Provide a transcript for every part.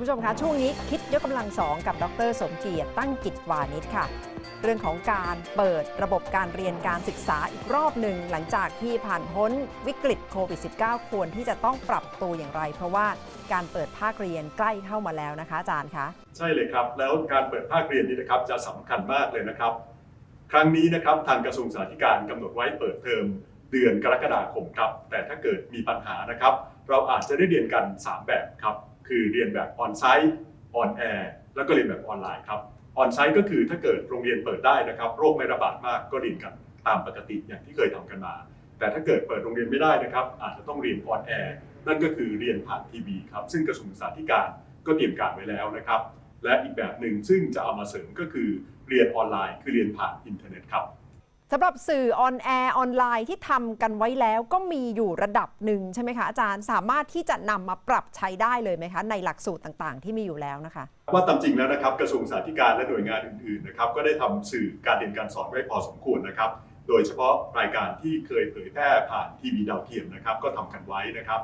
คุณผู้ชมคะช่วงนี้คิดยกกำลังสองกับดร สมเกียรติตั้งกิจวานิชค่ะ เรื่องของการเปิดระบบการเรียนการศึกษาอีกรอบหนึ่ง หลังจากที่ผ่านพ้นวิกฤตโควิด -19 ควรที่จะต้องปรับตัวอย่างไร เพราะว่าการเปิดภาคเรียนใกล้เข้ามาแล้วนะคะอาจารย์คะใช่เลยครับ แล้วการเปิดภาคเรียนนี้นะครับจะสำคัญมากเลยนะครับ ครั้งนี้นะครับทางกระทรวงสาธารณสุขกำหนดไว้เปิดเทอมเดือนกรกฎาคมครับแต่ถ้าเกิดมีปัญหานะครับ เราอาจจะได้เรียนกัน 3 แบบครับ คือเรียนแบบออนไซต์ออนแอร์แล้วก็เรียนแบบออนไลน์ครับออนไซต์ก็คือถ้าเกิดโรงเรียนเปิดได้นะครับโรคไม่ระบาดมากก็เรียนกันตามปกติอย่างที่เคยทำกันมา แต่ถ้าเกิดเปิดโรงเรียนไม่ได้นะครับ อาจจะต้องเรียนออนแอร์นั่นก็คือเรียนผ่านทีวีครับซึ่งกระทรวงศึกษาธิการก็เตรียมการไว้แล้วนะครับ และอีกแบบหนึ่งซึ่งจะเอามาเสริมก็คือเรียนออนไลน์ คือเรียนผ่านอินเทอร์เน็ตครับ สำหรับสื่อออนแอร์ออนไลน์ที่ทำกันไว้แล้วก็มีอยู่ระดับหนึ่งใช่ไหมคะอาจารย์สามารถที่จะนำมาปรับใช้ได้เลยไหมคะ ในหลักสูตรต่างๆ ที่มีอยู่แล้วนะคะ ว่าตามจริงแล้วนะครับกระทรวงสาธารณสุขและหน่วยงานอื่นๆนะครับก็ได้ทำสื่อการเรียนการสอนไว้พอสมควรนะครับโดยเฉพาะรายการที่เคยเผยแพร่ผ่านทีวีดาวเทียมนะครับก็ทำกันไว้นะครับ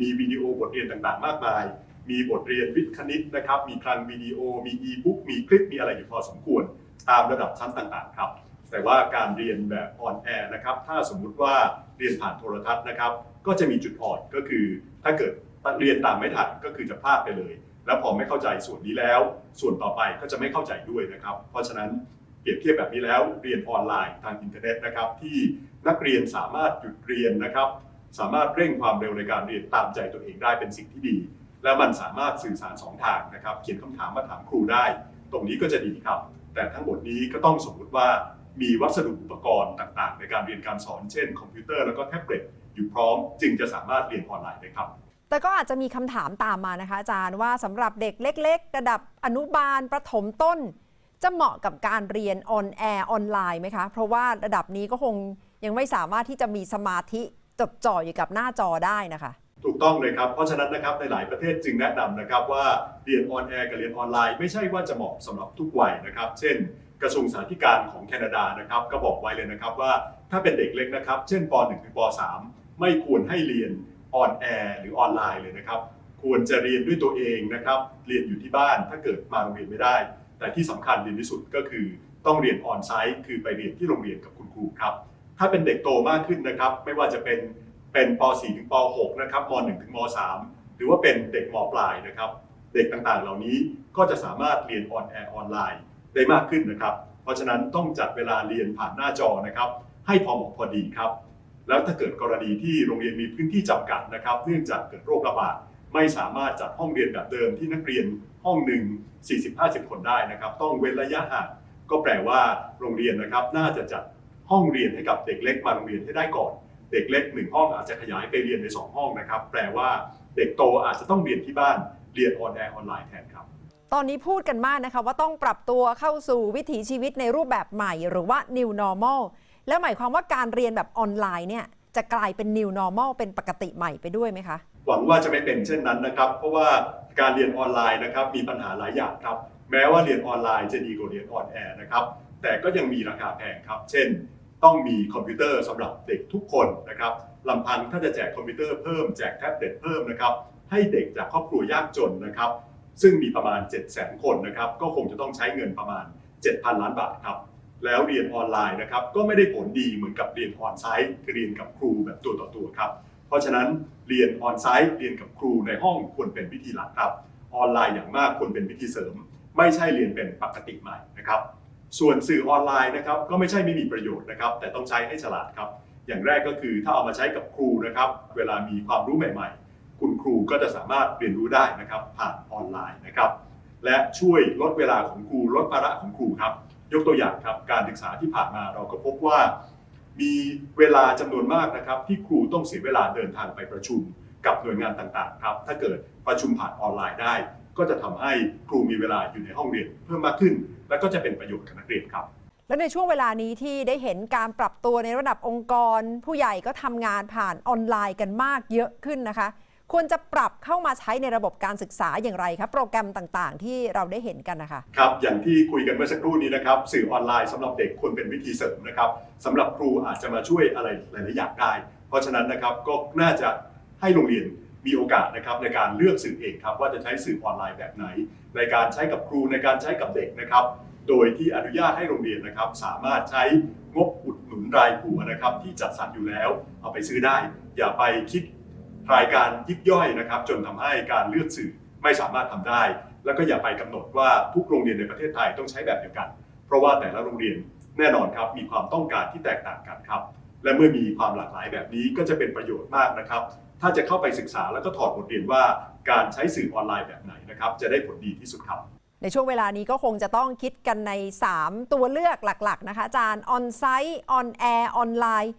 มีวิดีโอบทเรียนต่างๆ มากมาย มีบทเรียนวิทย์คณิตนะครับ มีคลังวิดีโอ มีอีบุ๊ก มีคลิป มีอะไรอยู่พอสมควร ตามระดับชั้นต่างๆ ครับ แต่ว่าการเรียนแบบออนแอร์นะครับ ถ้าสมมุติว่าเรียนผ่านโทรทัศน์นะครับ ก็จะมีจุดอ่อนก็คือถ้าเกิดเรียนตามไม่ทันก็คือจะพลาดไปเลย แล้วพอไม่เข้าใจส่วนนี้แล้ว ส่วนต่อไปก็จะไม่เข้าใจด้วยนะครับ เพราะฉะนั้นเปรียบเทียบแบบนี้แล้วเรียนออนไลน์ทางอินเทอร์เน็ตนะครับ ที่นักเรียนสามารถหยุดเรียนนะครับ สามารถเร่งความเร็วในการเรียนตามใจตัวเองได้เป็นสิ่งที่ดี และมันสามารถสื่อสารสองทางนะครับ เขียนคำถามมาถามครูได้ ตรงนี้ก็จะดีครับ แต่ทั้งหมดนี้ก็ต้องสมมุติว่า มีวัสดุอุปกรณ์ต่างๆ ในการเรียนการสอนเช่น คอมพิวเตอร์แล้วก็แท็บเล็ตอยู่พร้อม จึงจะสามารถเรียนออนไลน์ได้ครับแต่ก็อาจจะมีคำถามตามมานะคะ อาจารย์ว่าสำหรับเด็กเล็ก ๆ ระดับอนุบาลประถมต้น จะเหมาะกับการเรียนออนแอร์ออนไลน์ไหมคะ เพราะว่าระดับนี้ก็คงยังไม่สามารถที่จะมีสมาธิจดจ่ออยู่กับหน้าจอได้นะคะ ถูกต้องเลยครับ เพราะฉะนั้นนะครับในหลายประเทศจึงแนะนำนะครับว่าเรียนออนแอร์กับเรียนออนไลน์ไม่ใช่ว่าจะเหมาะสำหรับทุกวัยนะครับ เช่น กระทรวงสาธารณสุขของแคนาดานะครับก็บอกไว้เลยนะครับว่าถ้าเป็นเด็กเล็กนะครับ เช่นป .1 ถึงป .3 ไม่ควรให้เรียนออนแอร์หรือออนไลน์เลยนะครับ ควรจะเรียนด้วยตัวเองนะครับ เรียนอยู่ที่บ้านถ้าเกิดมาโรงเรียนไม่ได้ แต่ที่สำคัญเรียนที่สุดก็คือต้องเรียนออนไซต์คือไปเรียนที่โรงเรียนกับคุณครูครับ ถ้าเป็นเด็กโตมากขึ้นนะครับ ไม่ว่าจะเป็นเป็นป .4 ถึงป .6 นะครับม .1 ถึงม .3 หรือว่าเป็นเด็กมปลายนะครับ เด็กต่างๆ เหล่านี้ก็จะสามารถเรียนออนแอร์ออนไลน์ ได้มากขึ้นนะครับ เพราะฉะนั้นต้องจัดเวลาเรียนผ่านหน้าจอนะครับ ให้พอเหมาะพอดีครับ แล้วถ้าเกิดกรณีที่โรงเรียนมีพื้นที่จำกัดนะครับ เนื่องจากเกิดโรคระบาดไม่สามารถจัดห้องเรียนแบบเดิมที่นักเรียนห้องหนึ่ง40-50 คนได้นะครับ ต้องเว้นระยะห่างก็แปลว่าโรงเรียนนะครับน่าจะจัดห้องเรียนให้กับเด็กเล็กมาโรงเรียนให้ได้ก่อน เด็กเล็กหนึ่งห้องอาจจะขยายไปเรียนใน 2 ห้องนะครับ แปลว่าเด็กโตอาจจะต้องเรียนที่บ้านเรียนออนแอร์ออนไลน์แทนครับ ตอนนี้พูดกันมากนะคะว่าต้องปรับตัวเข้าสู่วิถีชีวิตในรูปแบบใหม่ หรือว่า new normal แล้วหมายความว่าการเรียนแบบออนไลน์เนี่ยจะกลายเป็น new normal เป็นปกติใหม่ไปด้วยไหมคะ หวังว่าจะไม่เป็นเช่นนั้นนะครับ เพราะว่าการเรียนออนไลน์นะครับมีปัญหาหลายอย่างครับ แม้ว่าเรียนออนไลน์จะดีกว่าเรียนออนแอร์นะครับ แต่ก็ยังมีราคาแพงครับ เช่น ต้องมีคอมพิวเตอร์สำหรับเด็กทุกคนนะครับลำพังถ้าจะแจกคอมพิวเตอร์เพิ่มแจกแท็บเล็ตเพิ่มนะครับให้เด็กจากครอบครัวยากจนนะครับ ซึ่งมีประมาณ 7 0 0 0 0คนนะครับก็คงจะต้องใช้เงินประมาณ 7,000 ล้านบาทครับแล้วเรียนออนไลน์นะครับก็ไม่ได้ผลดีเหมือนกับเรียนออนไซต์เรียนกับครูแบบตัวต่อตัวครับเพราะฉะนั้นเรียนออนไซต์เรียนกับครูในห้องควรเป็นวิธีหลักครับออนไลน์อย่างมากควรเป็นวิธีเสริม ไม่ใช่เรียนเป็นปกติใหม่นะครับส่วนสื่อออนไลน์นะครับก็ไม่ใช่ไม่มีประโยชน์นะครับแต่ต้องใช้ให้ฉลาดครับอย่างแรกก็คือถ้าเอามาใช้กับครูนะครับเวลามีความรู้ใหม่ ๆ คุณครูก็จะสามารถเรียนรู้ได้นะครับผ่านออนไลน์นะครับ และช่วยลดเวลาของครูลดภาระของครูครับ ยกตัวอย่างครับการศึกษาที่ผ่านมาเราก็พบว่า มีเวลาจำนวนมากนะครับ ที่ครูต้องเสียเวลาเดินทางไปประชุม กับหน่วยงานต่างๆครับถ้าเกิดประชุมผ่านออนไลน์ได้ ก็จะทำให้ครูมีเวลาอยู่ในห้องเรียนเพิ่มมากขึ้น และก็จะเป็นประโยชน์กับนักเรียนครับแล้วในช่วงเวลานี้ที่ได้เห็นการปรับตัวในระดับองค์กร ผู้ใหญ่ก็ทำงานผ่านออนไลน์กันมากเยอะขึ้นนะคะ ควรจะปรับเข้ามาใช้ในระบบการศึกษาอย่างไรครับ โปรแกรมต่างๆ ที่เราได้เห็นกันนะคะครับอย่างที่คุยกันเมื่อสักครู่นี้นะครับ สื่อออนไลน์สำหรับเด็กควรเป็นวิธีเสริมนะครับสำหรับครูอาจจะมาช่วยอะไรหลายๆอย่างได้ เพราะฉะนั้นนะครับก็น่าจะให้โรงเรียนมีโอกาสนะครับในการเลือกสื่อเองครับว่าจะใช้สื่อออนไลน์แบบไหน ในการใช้กับครูในการใช้กับเด็กนะครับ โดยที่อนุญาตให้โรงเรียนนะครับ สามารถใช้งบอุดหนุนรายหัวนะครับ ที่จัดสรรอยู่แล้ว เอาไปซื้อได้ อย่าไปคิด รายการยิบย่อยนะครับ จนทำให้การเลือกสื่อไม่สามารถทำได้ แล้วก็อย่าไปกำหนดว่าทุกโรงเรียนในประเทศไทยต้องใช้แบบเดียวกัน เพราะว่าแต่ละโรงเรียนแน่นอนครับมีความต้องการที่แตกต่างกันครับ และเมื่อมีความหลากหลายแบบนี้ก็จะเป็นประโยชน์มากนะครับ ถ้าจะเข้าไปศึกษาแล้วก็ถอดบทเรียนว่าการใช้สื่อออนไลน์แบบไหนนะครับจะได้ผลดีที่สุดครับในช่วงเวลานี้ก็คงจะต้องคิดกันใน 3 ตัวเลือกหลัก ๆ นะคะอาจารย์ออนไซต์ออนแอร์ออนไลน์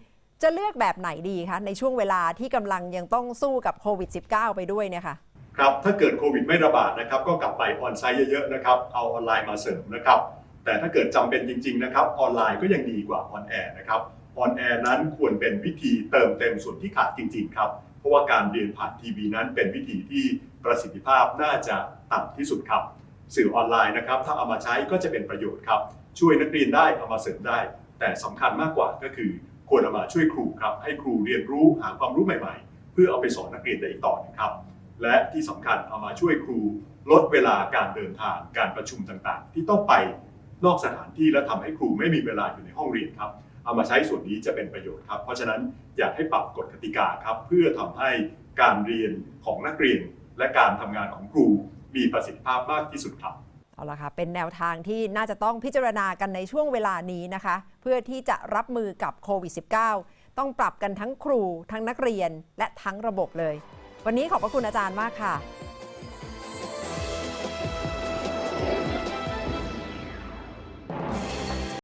จะเลือกแบบไหนดีคะในช่วงเวลาที่กำลังยังต้องสู้กับโควิด -19 ไปด้วยเนี่ยค่ะครับถ้าเกิดโควิดไม่ระบาดนะครับก็กลับไปออนไซต์เยอะๆนะครับเอาออนไลน์มาเสริมนะครับแต่ถ้าเกิดจำเป็นจริงๆนะครับออนไลน์ก็ยังดีกว่าออนแอร์นะครับออนแอร์นั้นควรเป็นวิธีเติมเต็มส่วนที่ขาดจริงๆครับเพราะว่าการเรียนผ่านทีวีนั้นเป็นวิธีที่ประสิทธิภาพน่าจะต่ำที่สุดครับ สื่อออนไลน์นะครับ ถ้าเอามาใช้ก็จะเป็นประโยชน์ครับช่วยนักเรียนได้เอามาเสริมได้ แต่สำคัญมากกว่าก็คือ ควรเอามาช่วยครูครับให้ครูเรียนรู้หาความรู้ใหม่ๆ เพื่อเอาไปสอนนักเรียนได้อีกต่อหนึงครับ และที่สำคัญเอามาช่วยครูลดเวลาการเดินทางการประชุมต่างๆ ที่ต้องไปนอกสถานที่และทำให้ครูไม่มีเวลาอยู่ในห้องเรียนครับ เอามาใช้ส่วนนี้จะเป็นประโยชน์ครับ เพราะฉะนั้นอยากให้ปรับกฎกติกาครับ เพื่อทำให้การเรียนของนักเรียน และการทำงานของครูมีประสิทธิภาพมากที่สุดครับ เอาละค่ะ เป็นแนวทางที่น่าจะต้องพิจารณากันในช่วงเวลานี้นะคะ เพื่อที่จะรับมือกับโควิด -19 ต้องปรับกันทั้งครู ทั้งนักเรียนและทั้งระบบเลย วันนี้ขอบพระคุณอาจารย์มากค่ะ